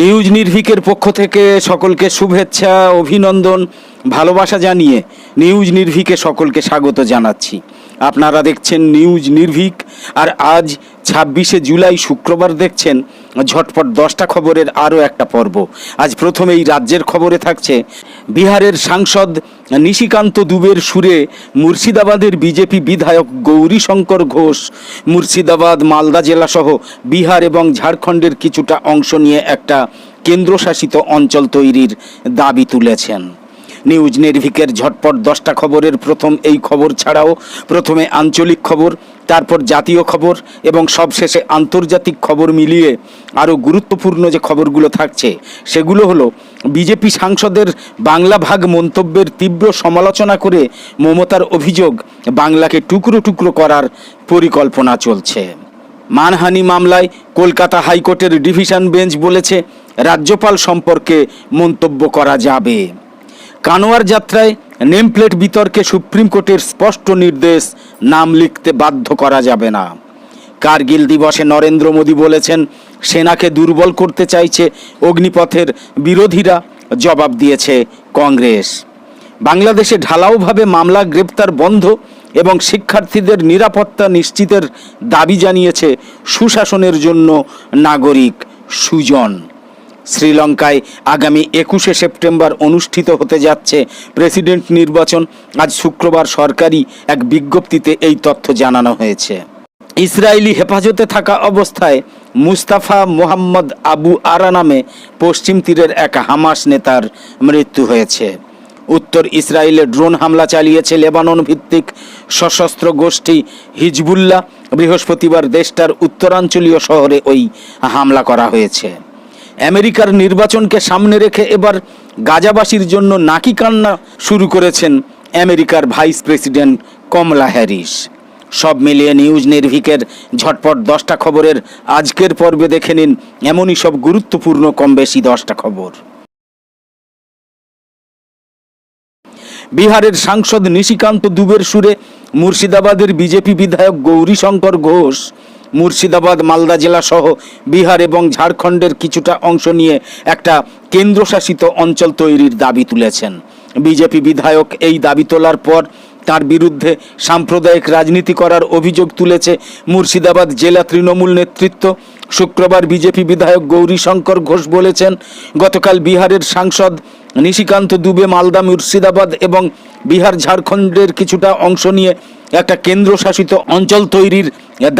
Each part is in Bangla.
নিউজ নির্ভিকের পক্ষ থেকে সকলকে শুভেচ্ছা, অভিনন্দন, ভালোবাসা জানিয়ে নিউজ নির্ভিকে সকলকে স্বাগত জানাচ্ছি। আপনারা দেখছেন নিউজ নির্ভিক, আর আজ ছাব্বিশে জুলাই শুক্রবার দেখছেন ঝটপট দশটা খবরের আরও একটা পর্ব। আজ প্রথমেই রাজ্যের খবরে থাকছে বিহারের সাংসদ নিশিকান্ত দুবের সুরে মুর্শিদাবাদের বিজেপি বিধায়ক গৌরীশঙ্কর ঘোষ, মুর্শিদাবাদ, মালদা জেলাসহ বিহার এবং ঝাড়খণ্ডের কিছুটা অংশ নিয়ে একটা কেন্দ্রশাসিত অঞ্চল তৈরির দাবি তুলেছেন। নিউজ নির্ভিকের ঝটপট দশটা খবরের প্রথম এই খবর ছাড়াও প্রথমে আঞ্চলিক খবর তারপর জাতীয় খবর এবং সবশেষে আন্তর্জাতিক খবর মিলিয়ে আরও গুরুত্বপূর্ণ যে খবরগুলো থাকছে, সেগুলো হলো বিজেপি সাংসদের বাংলা ভাগ মন্তব্যের তীব্র সমালোচনা করে মমতার অভিযোগ বাংলাকে টুকরো টুকরো করার পরিকল্পনা চলছে। মানহানি মামলায় কলকাতা হাইকোর্টের ডিভিশন বেঞ্চ বলেছে, রাজ্যপাল সম্পর্কে মন্তব্য করা যাবে। কানোয়ার যাত্রায় নেম প্লেট বিতর্কে সুপ্রিম কোর্টের স্পষ্ট নির্দেশ নাম লিখতে বাধ্য করা যাবে না। কার্গিল দিবসে নরেন্দ্র মোদী বলেছেন, সেনাকে দুর্বল করতে চাইছে অগ্নিপথের বিরোধীরা, জবাব দিয়েছে কংগ্রেস। বাংলাদেশে ঢালাওভাবে মামলা গ্রেপ্তার বন্ধ এবং শিক্ষার্থীদের নিরাপত্তা নিশ্চিতের দাবি জানিয়েছে সুশাসনের জন্য নাগরিক সুজন। শ্রীলঙ্কায় আগামী একুশে সেপ্টেম্বর অনুষ্ঠিত হতে যাচ্ছে প্রেসিডেন্ট নির্বাচন। আজ শুক্রবার সরকারি এক বিজ্ঞপ্তিতে এই তথ্য জানানো হয়েছে। ইসরায়েলি হেফাজতে থাকা অবস্থায় মুস্তাফা মোহাম্মদ আবু আরা নামে পশ্চিম তীরের এক হামাস নেতার মৃত্যু হয়েছে। উত্তর ইসরায়েলে ড্রোন হামলা চালিয়েছে লেবানন ভিত্তিক সশস্ত্র গোষ্ঠী হিজবুল্লাহ। বৃহস্পতিবার দেশটার উত্তরাঞ্চলীয় শহরে ওই হামলা করা হয়েছে। আমেরিকার নির্বাচনকে সামনে রেখে এবার গাজাবাসীর জন্য নাকি কান্না শুরু করেছেন আমেরিকার ভাইস প্রেসিডেন্ট কমলা হ্যারিস। সব মিলিয়ে নিউজ নির্ভিকের ঝটপট দশটা খবরের আজকের পর্বে দেখে নিন এমনই সব গুরুত্বপূর্ণ কম বেশি দশটা খবর। বিহারের সাংসদ নিশিকান্ত দুবের সুরে মুর্শিদাবাদের বিজেপি বিধায়ক গৌরীশঙ্কর ঘোষ মুর্শিদাবাদ, মালদা জেলা সহ বিহার এবং ঝাড়খণ্ডের কিছুটা অংশ নিয়ে একটা কেন্দ্রশাসিত অঞ্চল তৈরির দাবি তুলেছেন। বিজেপি বিধায়ক এই দাবি তোলার পর তার বিরুদ্ধে সাম্প্রদায়িক রাজনীতি করার অভিযোগ তুলেছে মুর্শিদাবাদ জেলা তৃণমূল নেতৃত্ব। শুক্রবার বিজেপি বিধায়ক গৌরীশঙ্কর ঘোষ বলেছেন, গতকাল বিহারের সাংসদ নিশিকান্ত দুবে, মালদা, মুর্শিদাবাদ এবং বিহার, ঝাড়খণ্ডের কিছুটা অংশ নিয়ে একটা কেন্দ্রশাসিত অঞ্চল তৈরির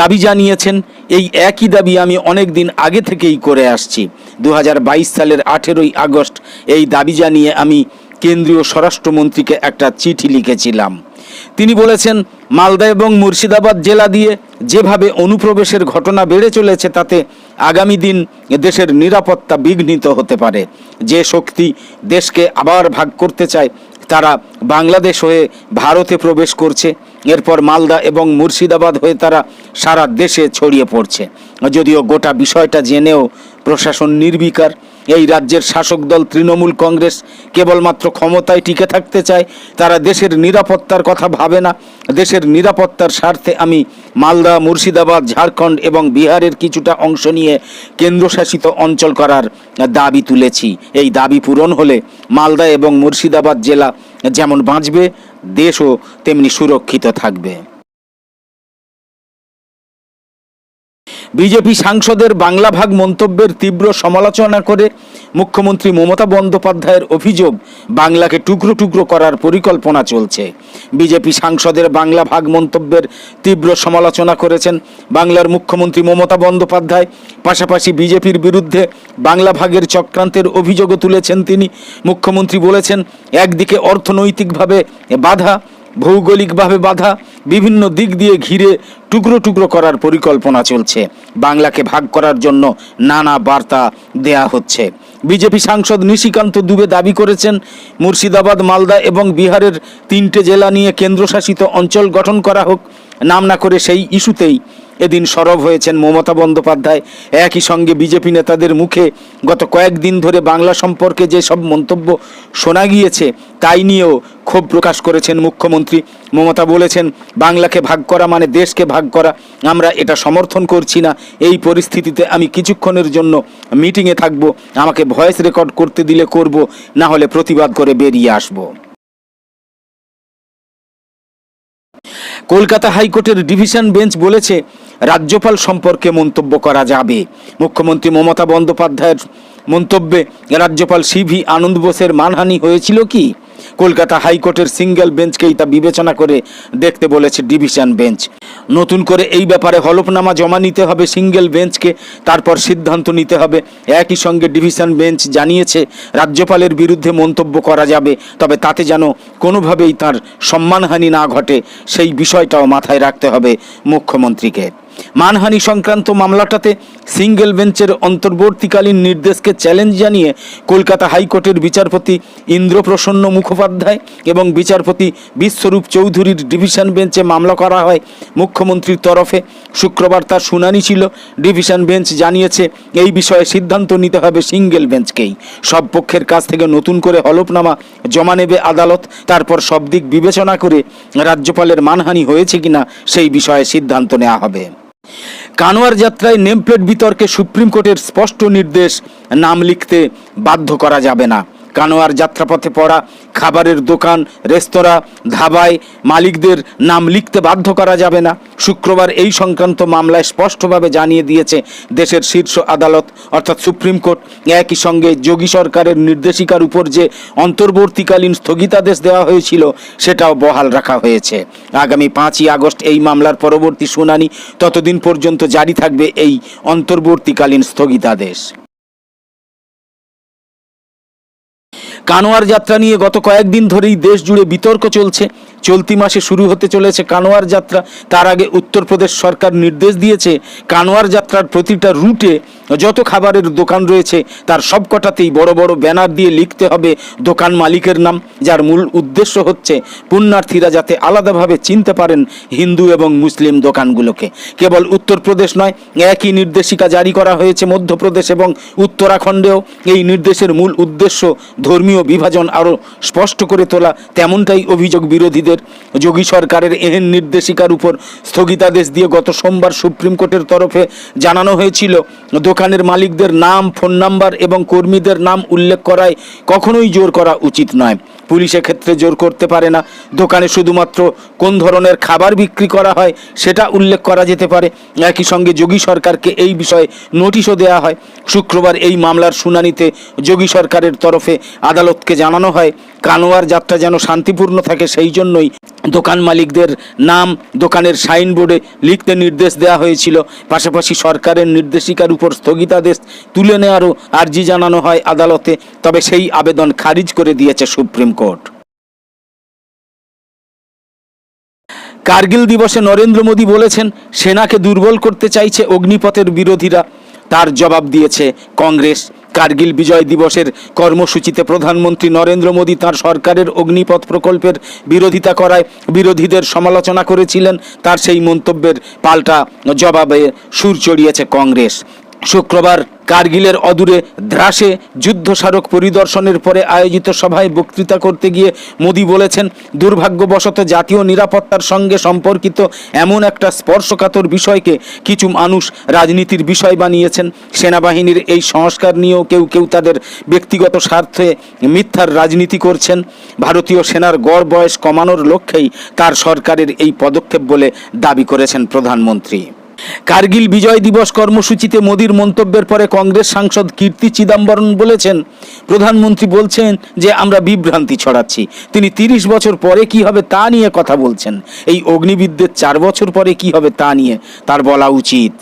দাবি জানিয়েছেন। এই একই দাবি আমি অনেক দিন আগে থেকেই করে আসছি। দু হাজার বাইশ সালের আঠেরোই আগস্ট এই দাবি জানিয়ে আমি কেন্দ্রীয় স্বরাষ্ট্রমন্ত্রীকে একটা চিঠি লিখেছিলাম। তিনি বলেছেন, মালদা এবং মুর্শিদাবাদ জেলা দিয়ে যেভাবে অনুপ্রবেশের ঘটনা বেড়ে চলেছে, তাতে আগামী দিন দেশের নিরাপত্তা বিঘ্নিত হতে পারে। যে শক্তি দেশকে আবার ভাগ করতে চায়, তারা বাংলাদেশ হয়ে ভারতে প্রবেশ করছে। এরপর মালদা এবং মুর্শিদাবাদ হয়ে তারা সারা দেশে ছড়িয়ে পড়ছে। যদিও গোটা বিষয়টা জেনেও প্রশাসন নির্বিকার এই রাজ্যের শাসক দল তৃণমূল কংগ্রেস কেবলমাত্র ক্ষমতায় টিকে থাকতে চায়, তারা দেশের নিরাপত্তার কথা ভাবে না। দেশের নিরাপত্তার স্বার্থে আমি মালদা, মুর্শিদাবাদ, ঝাড়খণ্ড এবং বিহারের কিছুটা অংশ নিয়ে কেন্দ্রশাসিত অঞ্চল করার দাবি তুলেছি। এই দাবি পূরণ হলে মালদা এবং মুর্শিদাবাদ জেলা যেমন বাঁচবে, দেশও তেমনি সুরক্ষিত থাকবে। বিজেপি সাংসদের বাংলা ভাগ মন্তব্যের তীব্র সমালোচনা করে মুখ্যমন্ত্রী মমতা বন্দ্যোপাধ্যায়ের অভিযোগ, বাংলাকে টুকরো টুকরো করার পরিকল্পনা চলছে। বিজেপি সাংসদের বাংলা ভাগ মন্তব্যের তীব্র সমালোচনা করেছেন বাংলার মুখ্যমন্ত্রী মমতা বন্দ্যোপাধ্যায়। পাশাপাশি বিজেপির বিরুদ্ধে বাংলা ভাগের চক্রান্তের অভিযোগও তুলেছেন তিনি। মুখ্যমন্ত্রী বলেছেন, একদিকে অর্থনৈতিকভাবে বাধা ভৌগোলিকভাবে বাধা, বিভিন্ন দিক দিয়ে ঘিরে টুকরো টুকরো করার পরিকল্পনা চলছে। বাংলাকে ভাগ করার জন্য নানা বার্তা দেয়া হচ্ছে। বিজেপি সাংসদ নিশিকান্ত দুবে দাবি করেছেন, মুর্শিদাবাদ, মালদা এবং বিহারের তিনটে জেলা নিয়ে কেন্দ্রশাসিত অঞ্চল গঠন করা হোক। নাম না করে সেই ইস্যুতেই এদিন সরব হয়েছেন মমতা বন্দ্যোপাধ্যায়। একই সঙ্গে বিজেপি নেতাদের মুখে গত কয়েকদিন ধরে বাংলা সম্পর্কে যে সব মন্তব্য শোনা গিয়েছে, তাই নিয়েও ক্ষোভ প্রকাশ করেছেন মুখ্যমন্ত্রী। মমতা বলেছেন, বাংলাকে ভাগ করা মানে দেশকে ভাগ করা। আমরা এটা সমর্থন করছি না। এই পরিস্থিতিতে আমি কিছুক্ষণের জন্য মিটিংয়ে থাকব। আমাকে ভয়েস রেকর্ড করতে দিলে করব, না হলে প্রতিবাদ করে বেরিয়ে আসব। কলকাতা হাইকোর্টের ডিভিশন বেঞ্চ বলেছে, রাজ্যপাল সম্পর্কে মন্তব্য করা যাবে। মুখ্যমন্ত্রী মমতা বন্দ্যোপাধ্যায়ের মন্তব্যে রাজ্যপাল সি ভি আনন্দ বোসের মানহানি হয়েছিল কি? কলকাতা হাইকোর্টের সিঙ্গেল বেঞ্চকেই তা বিবেচনা করে দেখতে বলেছে ডিভিশন বেঞ্চ। নতুন করে এই ব্যাপারে হলফনামা জমা নিতে হবে সিঙ্গেল বেঞ্চকে, তারপর সিদ্ধান্ত নিতে হবে। একই সঙ্গে ডিভিশন বেঞ্চ জানিয়েছে, রাজ্যপালের বিরুদ্ধে মন্তব্য করা যাবে, তবে তাতে যেন কোনোভাবেই তার সম্মানহানি না ঘটে, সেই বিষয়টাও মাথায় রাখতে হবে মুখ্যমন্ত্রীকে। মানহানি সংক্রান্ত মামলাটাতে সিঙ্গেল বেঞ্চের অন্তর্বর্তীকালীন নির্দেশকে চ্যালেঞ্জ জানিয়ে কলকাতা হাইকোর্টের বিচারপতি ইন্দ্রপ্রসন্ন মুখোপাধ্যায় এবং বিচারপতি বিশ্বরূপ চৌধুরীর ডিভিশন বেঞ্চে মামলা করা হয়। মুখ্যমন্ত্রীর তরফে শুক্রবার তার শুনানি ছিল। ডিভিশন বেঞ্চ জানিয়েছে, এই বিষয়ে সিদ্ধান্ত নিতে হবে সিঙ্গেল বেঞ্চকেই। সব পক্ষের কাছ থেকে নতুন করে হলফনামা জমা নেবে আদালত। তারপর সব দিক বিবেচনা করে রাজ্যপালের মানহানি হয়েছে কিনা সেই বিষয়ে সিদ্ধান্ত নেওয়া হবে। কানোয়ার যাত্রায় নেমপ্লেট বিতর্কে সুপ্রিম কোর্টের স্পষ্ট নির্দেশ নাম লিখতে বাধ্য করা যাবে না। কানোয়ার যাত্রাপথে পড়া খাবারের দোকান, রেস্তোরাঁ, ধাবায় মালিকদের নাম লিখতে বাধ্য করা যাবে না। শুক্রবার এই সংক্রান্ত মামলায় স্পষ্টভাবে জানিয়ে দিয়েছে দেশের শীর্ষ আদালত, অর্থাৎ সুপ্রিম কোর্ট। একই সঙ্গে যোগী সরকারের নির্দেশিকার উপর যে অন্তর্বর্তীকালীন স্থগিতাদেশ দেওয়া হয়েছিল, সেটাও বহাল রাখা হয়েছে। আগামী পাঁচই আগস্ট এই মামলার পরবর্তী শুনানি ততদিন পর্যন্ত জারি থাকবে এই অন্তর্বর্তীকালীন স্থগিতাদেশ। কানোয়ার যাত্রা নিয়ে গত কয়েকদিন ধরেই দেশ জুড়ে বিতর্ক চলছে। চলতি মাসে শুরু হতে চলেছে কানোয়ার যাত্রা। তার আগে উত্তরপ্রদেশ সরকার নির্দেশ দিয়েছে কানোয়ার যাত্রার প্রতিটা রুটে যত খাবারের দোকান রয়েছে, তার সবকটাতেই বড় বড় ব্যানার দিয়ে লিখতে হবে দোকান মালিকের নাম, যার মূল উদ্দেশ্য হচ্ছে পুণ্যার্থীরা যাতে আলাদাভাবে চিনতে পারেন হিন্দু এবং মুসলিম দোকানগুলোকে। কেবল উত্তরপ্রদেশ নয়, একই নির্দেশিকা জারি করা হয়েছে মধ্যপ্রদেশ এবং উত্তরাখণ্ডেও। এই নির্দেশের মূল উদ্দেশ্য ধর্মীয় বিভাজন আরও স্পষ্ট করে তোলা, তেমনটাই অভিযোগ বিরোধীদের। যোগী সরকারের এহেন নির্দেশিকার উপর স্থগিতাদেশ দিয়ে গত সোমবার সুপ্রিম কোর্টের তরফে জানানো হয়েছিল, দোকানের মালিকদের নাম, ফোন নাম্বার এবং কর্মীদের নাম উল্লেখ করায় কখনোই জোর করা উচিত নয়। পুলিশ ক্ষেত্রে জোর করতে পারে না। দোকানে শুধুমাত্র কোন ধরনের খাবার বিক্রি করা হয় সেটা উল্লেখ করা যেতে পারে। একই সঙ্গে যোগী সরকারকে এই বিষয়ে নোটিশও দেওয়া হয়। শুক্রবার এই মামলার শুনানিতে যোগী সরকারের তরফে আদালতকে জানানো হয়, কানোয়ার যাত্রা যেন শান্তিপূর্ণ থাকে সেই জন্যই দোকান মালিকদের নাম দোকানের সাইনবোর্ডে লিখতে নির্দেশ দেওয়া হয়েছিল। পাশাপাশি সরকারের নির্দেশিকার উপর স্থগিতাদেশ তুলে নেওয়ারও আর্জি জানানো হয় আদালতে, তবে সেই আবেদন খারিজ করে দিয়েছে সুপ্রিম কোর্ট। কার্গিল দিবসে নরেন্দ্র মোদী বলেছেন, সেনাকে দুর্বল করতে চাইছে অগ্নিপথের বিরোধীরা। তার জবাব দিয়েছে কংগ্রেস। কার্গিল বিজয় দিবসের কর্মসূচিতে প্রধানমন্ত্রী নরেন্দ্র মোদী তার সরকারের অগ্নিপথ প্রকল্পের বিরোধিতা করায় বিরোধীদের সমালোচনা করেছিলেন। তার সেই মন্তব্যের পাল্টা জবাবে সুর চড়িয়েছে কংগ্রেস। শুক্রবার কার্গিলের অদূরে দ্রাসে যুদ্ধ স্মারক পরিদর্শনের পরে আয়োজিত সভায় বক্তৃতা করতে গিয়ে মোদি বলেছেন, দুর্ভাগ্যবশত জাতীয় নিরাপত্তার সঙ্গে সম্পর্কিত এমন একটা স্পর্শকাতর বিষয়কে কিছু মানুষ রাজনীতির বিষয় বানিয়েছেন। সেনাবাহিনীর এই সংস্কার নিয়েও কেউ কেউ তাদের ব্যক্তিগত স্বার্থে মিথ্যার রাজনীতি করছেন। ভারতীয় সেনার গড় বয়স কমানোর লক্ষ্যেই তার সরকারের এই পদক্ষেপ বলে দাবি করেছেন প্রধানমন্ত্রী। কার্গিল বিজয় দিবস কর্মসূচিতে মোদীর মন্তব্যের পরে কংগ্রেস সাংসদ কীর্তি চিদাম্বরম বলেছেন, প্রধানমন্ত্রী বলছেন যে আমরা বিভ্রান্তি ছড়াচ্ছি। তিনি তিরিশ বছর পরে কি হবে তা নিয়ে কথা বলছেন। এই অগ্নিবিদ্যের চার বছর পরে কি হবে তা নিয়ে তার বলা উচিত।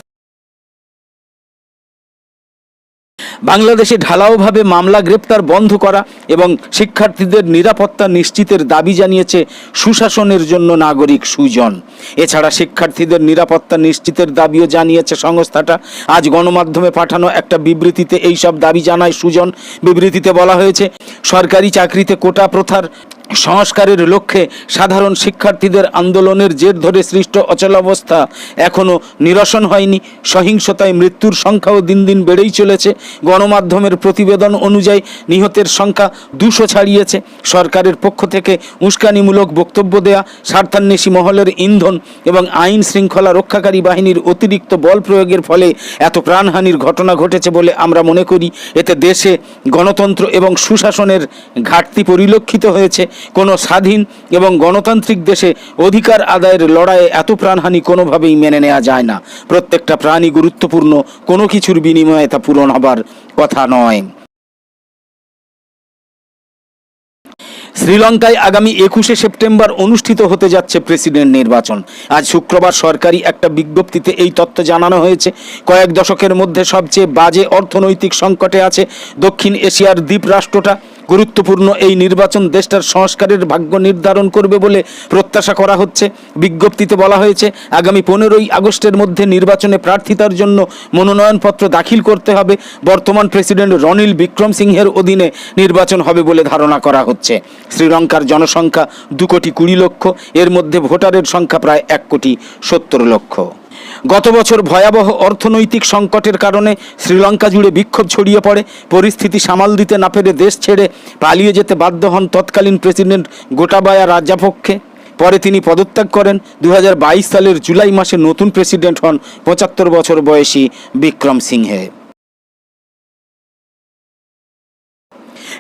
বাংলাদেশে ঢালাওভাবে মামলা গ্রেপ্তার বন্ধ করা এবং শিক্ষার্থীদের নিরাপত্তা নিশ্চিতের দাবি জানিয়েছে সুশাসনের জন্য নাগরিক সুজন। এছাড়া শিক্ষার্থীদের নিরাপত্তা নিশ্চিতের দাবিও জানিয়েছে সংস্থাটা। আজ গণমাধ্যমে পাঠানো একটা বিবৃতিতে এইসব দাবি জানায় সুজন। বিবৃতিতে বলা হয়েছে, সরকারি চাকরিতে কোটা প্রথার সংস্কারের লক্ষ্যে সাধারণ শিক্ষার্থীদের আন্দোলনের জের ধরে সৃষ্ট অচলাবস্থা এখনও নিরসন হয়নি। সহিংসতায় মৃত্যুর সংখ্যাও দিন দিন বেড়েই চলেছে। গণমাধ্যমের প্রতিবেদন অনুযায়ী নিহতের সংখ্যা দুশো ছাড়িয়েছে। সরকারের পক্ষ থেকে উস্কানিমূলক বক্তব্য দেয়া স্বার্থান্বেষী মহলের ইন্ধন এবং আইন শৃঙ্খলা রক্ষাকারী বাহিনীর অতিরিক্ত বল প্রয়োগের ফলে এত প্রাণহানির ঘটনা ঘটেছে বলে আমরা মনে করি। এতে দেশে গণতন্ত্র এবং সুশাসনের ঘাটতি পরিলক্ষিত হয়েছে। কোনো স্বাধীন এবং গণতান্ত্রিক দেশে অধিকার আদায়ের লড়াইয়ে এত প্রাণহানি কোনোভাবেই মেনে নেওয়া যায় না। প্রত্যেকটা প্রাণী গুরুত্বপূর্ণ, কোনো কিছুর বিনিময়ে তা পূরণ হবার কথা নয়। শ্রীলঙ্কায় আগামী একুশে সেপ্টেম্বর অনুষ্ঠিত হতে যাচ্ছে প্রেসিডেন্ট নির্বাচন। আজ শুক্রবার সরকারি একটা বিজ্ঞপ্তিতে এই তথ্য জানানো হয়েছে। কয়েক দশকের মধ্যে সবচেয়ে বাজে অর্থনৈতিক সংকটে আছে দক্ষিণ এশিয়ার দ্বীপ রাষ্ট্রটা গুরুত্বপূর্ণ এই নির্বাচন দেশটার সংস্কারের ভাগ্য নির্ধারণ করবে বলে প্রত্যাশা করা হচ্ছে। বিজ্ঞপ্তিতে বলা হয়েছে, আগামী পনেরোই আগস্টের মধ্যে নির্বাচনে প্রার্থিতার জন্য মনোনয়নপত্র দাখিল করতে হবে। বর্তমান প্রেসিডেন্ট রনিল বিক্রম সিংহের অধীনে নির্বাচন হবে বলে ধারণা করা হচ্ছে। শ্রীলঙ্কার জনসংখ্যা দু কোটি কুড়ি লক্ষ, এর মধ্যে ভোটারের সংখ্যা প্রায় এক কোটি সত্তর লক্ষ। গত বছর ভয়াবহ অর্থনৈতিক সংকটের কারণে শ্রীলঙ্কা জুড়ে বিক্ষোভ ছড়িয়ে পড়ে। পরিস্থিতি সামাল দিতে না পেরে দেশ ছেড়ে পালিয়ে যেতে বাধ্য হন তৎকালীন প্রেসিডেন্ট গোটাবায়া রাজাপক্ষে পরে তিনি পদত্যাগ করেন। দু হাজার বাইশ সালের জুলাই মাসে নতুন প্রেসিডেন্ট হন পঁচাত্তর বছর বয়সী বিক্রম সিংহে।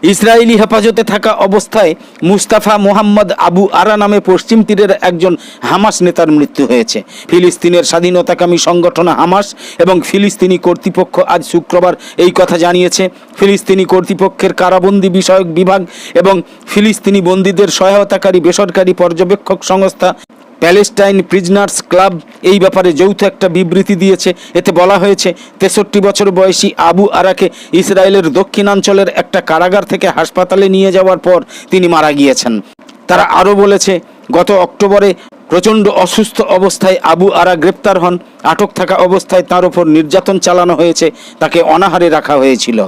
ইসরায়েলি হেফাজতে থাকা অবস্থায় মুস্তাফা মোহাম্মদ আবু আরা নামে পশ্চিম তীরের একজন হামাস নেতার মৃত্যু হয়েছে। ফিলিস্তিনের স্বাধীনতাকামী সংগঠন হামাস এবং ফিলিস্তিনি কর্তৃপক্ষ আজ শুক্রবার এই কথা জানিয়েছে। ফিলিস্তিনি কর্তৃপক্ষের কারাবন্দি বিষয়ক বিভাগ এবং ফিলিস্তিনি বন্দীদের সহায়তাকারী বেসরকারি পর্যবেক্ষক সংস্থা প্যালেস্টাইন প্রিজনার্স ক্লাব এই ব্যাপারে যৌথ একটা বিবৃতি দিয়েছে। এতে বলা হয়েছে, তেষট্টি বছর বয়সী আবু আরাকে ইসরায়েলের দক্ষিণাঞ্চলের একটা কারাগার থেকে হাসপাতালে নিয়ে যাওয়ার পর তিনি মারা গিয়েছেন। তারা আরও বলেছে, গত অক্টোবরে প্রচণ্ড অসুস্থ অবস্থায় আবু আরা গ্রেপ্তার হন। আটক থাকা অবস্থায় তার ওপর নির্যাতন চালানো হয়েছে, তাকে অনাহারে রাখা হয়েছিল।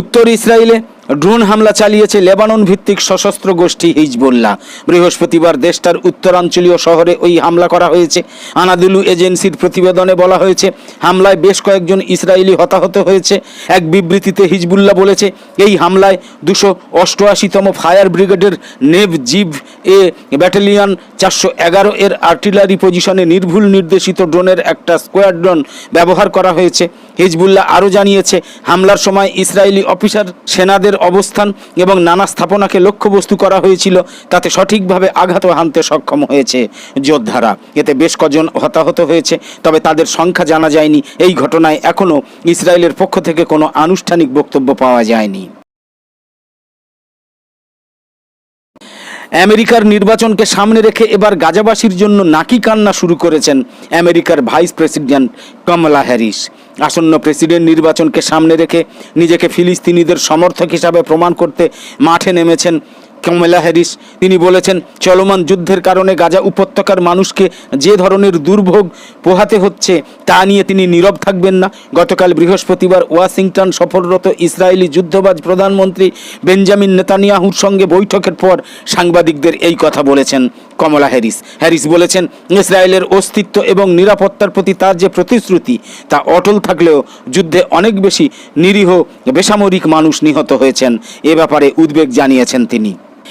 উত্তর ইসরায়েলে ড্রোন হামলা চালিয়েছে লেবানন ভিত্তিক সশস্ত্র গোষ্ঠী হিজবুল্লাহ। বৃহস্পতিবার দেশটার উত্তরাঞ্চলীয় শহরে ওই হামলা করা হয়েছে। আনাদুলু এজেন্সির প্রতিবেদনে বলা হয়েছে, হামলায় বেশ কয়েকজন ইসরায়েলি হতাহত হয়েছে। এক বিবৃতিতে হিজবুল্লাহ বলেছে, এই হামলায় দুশো অষ্টআশিতম ফায়ার ব্রিগেডের নেভ জিভ এ ব্যাটালিয়ন চারশো এগারো এর আর্টিলারি পজিশনে নির্ভুল নির্দেশিত ড্রোনের একটা স্কোয়াড্রন ব্যবহার করা হয়েছে। হিজবুল্লাহ আরও জানিয়েছে, হামলার সময় ইসরায়েলি অফিসার সেনাদের অবস্থান এবং নানা স্থাপনাকে লক্ষ্যবস্তু করা হয়েছিল, তাতে সঠিকভাবে আঘাত হানতে সক্ষম হয়েছে যোদ্ধারা। এতে বেশ কজন হতাহত হয়েছে, তবে তাদের সংখ্যা জানা যায়নি। এই ঘটনায় এখনও ইসরায়েলের পক্ষ থেকে কোনো আনুষ্ঠানিক বক্তব্য পাওয়া যায়নি। আমেরিকার নির্বাচনকে সামনে রেখে এবার গাজাবাসীর জন্য নাকি কান্না শুরু করেছেন আমেরিকার ভাইস প্রেসিডেন্ট কমলা হ্যারিস। আসন্ন প্রেসিডেন্ট নির্বাচনকে সামনে রেখে নিজেকে ফিলিস্তিনিদের সমর্থক হিসাবে প্রমাণ করতে মাঠে নেমেছেন কমলা হ্যারিস তিনি বলেছেন, চলমান যুদ্ধের কারণে গাজা উপত্যকার মানুষকে যে ধরনের দুর্ভোগ পোহাতে হচ্ছে, তা নিয়ে তিনি নীরব থাকবেন না। গতকাল বৃহস্পতিবার ওয়াশিংটন সফররত ইসরায়েলি যুদ্ধবাজ প্রধানমন্ত্রী বেঞ্জামিন নেতানিয়াহুর সঙ্গে বৈঠকের পর সাংবাদিকদের এই কথা বলেছেন কমলা হ্যারিস। হ্যারিস বলেছেন, ইসরায়েলের অস্তিত্ব এবং নিরাপত্তার প্রতি তার যে প্রতিশ্রুতি, তা অটল থাকলেও যুদ্ধে অনেক বেশি নিরীহ, বেসামরিক মানুষ নিহত হয়েছেন। এ ব্যাপারে উদ্বেগ জানিয়েছেন তিনি।